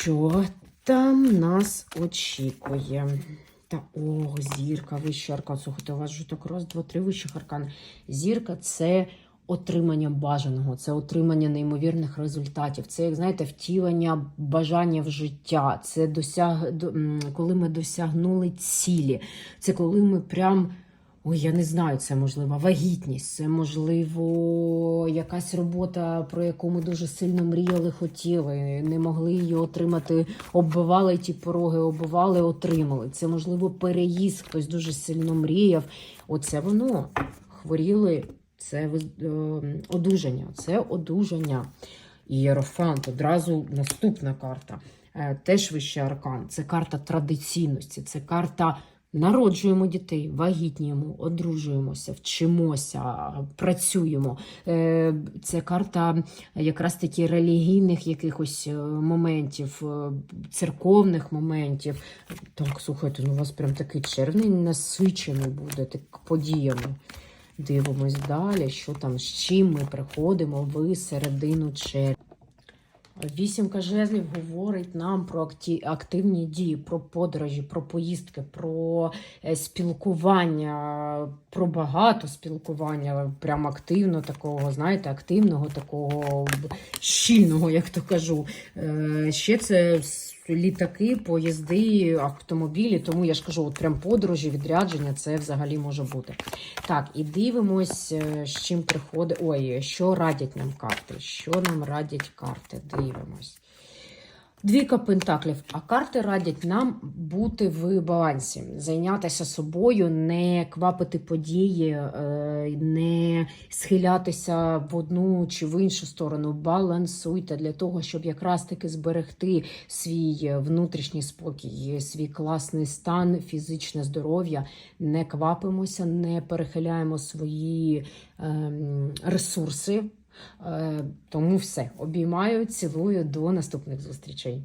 Що там нас очікує? Та о, зірка, вищий аркан. Слухайте, у вас вже так раз, два, три вищих аркан. Зірка це отримання бажаного, це отримання неймовірних результатів. Це, як знаєте, втілення бажання в життя. Це досяг... коли ми досягнули цілі. Це коли ми прям. Ой, я не знаю, це можливо вагітність, це можливо якась робота, про яку ми дуже сильно мріяли, хотіли, не могли її отримати, оббивали ті пороги, оббивали, отримали. Це можливо переїзд, хтось дуже сильно мріяв. Оце воно. Хворіли, це е, одужання. Це одужання. Ієрофант, одразу наступна карта. Е, Теж вищий аркан. Це карта традиційності, це карта народжуємо дітей, вагітніємо, одружуємося, вчимося, працюємо. Е, Це карта якраз таки релігійних якихось е, моментів, е, церковних моментів. Так, слухайте, ну у вас прям такий червень насичений буде так, подіями. Дивимось далі, що там, з чим ми приходимо в середину червня. Вісімка жезлів говорить нам про активні дії, про подорожі, про поїздки, про е, спілкування, про багато спілкування, прям активно такого, знаєте, активного, такого щільного, як то кажу. Е, Ще це літаки, поїзди, автомобілі. Тому я ж кажу, от прям подорожі, відрядження це взагалі може бути. Так, і дивимось, е, з чим приходить. Ой, що радять нам карти? Що нам радять карти? Дивимось. Двійка пентаклів. А карти радять нам бути в балансі, зайнятися собою, не квапити події, е, не схилятися в одну чи в іншу сторону. Балансуйте для того, щоб якраз таки зберегти свій внутрішній спокій, свій класний стан, фізичне здоров'я. Не квапимося, не перехиляємо свої ем, ресурси. Е, Тому все обіймаю, цілую до наступних зустрічей.